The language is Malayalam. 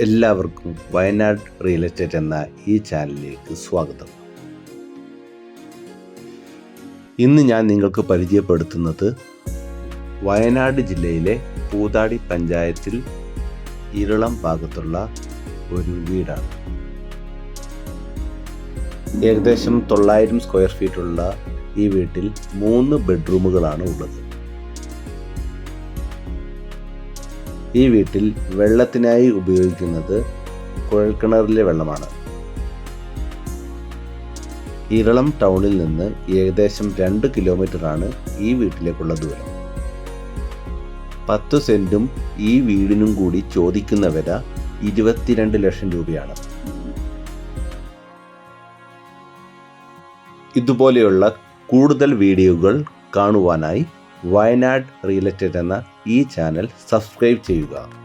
എല്ലാവർക്കും വയനാട് റിയൽ എസ്റ്റേറ്റ് എന്ന ഈ ചാനലിലേക്ക് സ്വാഗതം. ഇന്ന് ഞാൻ നിങ്ങൾക്ക് പരിചയപ്പെടുത്തുന്നത് വയനാട് ജില്ലയിലെ പൂതാടി പഞ്ചായത്തിൽ ഇരുളം ഭാഗത്തുള്ള ഒരു വീടാണ്. ഏകദേശം തൊള്ളായിരം സ്ക്വയർ ഫീറ്റുള്ള ഈ വീട്ടിൽ മൂന്ന് ബെഡ്റൂമുകളാണ് ഉള്ളത്. ഈ വീട്ടിൽ വെള്ളത്തിനായി ഉപയോഗിക്കുന്നത് കുഴൽക്കിണറിലെ വെള്ളമാണ്. ഇരളം ടൗണിൽ നിന്ന് ഏകദേശം രണ്ട് കിലോമീറ്ററാണ് ഈ വീട്ടിലേക്കുള്ള ദൂരം. പത്ത് സെന്റും ഈ വീടിനും കൂടി ചോദിക്കുന്ന വില ഇരുപത്തിരണ്ട് ലക്ഷം രൂപയാണ്. ഇതുപോലെയുള്ള കൂടുതൽ വീഡിയോകൾ കാണുവാനായി വയനാട് റിയൽ എസ്റ്റേറ്റ് എന്ന ഈ ചാനൽ സബ്സ്ക്രൈബ് ചെയ്യുക.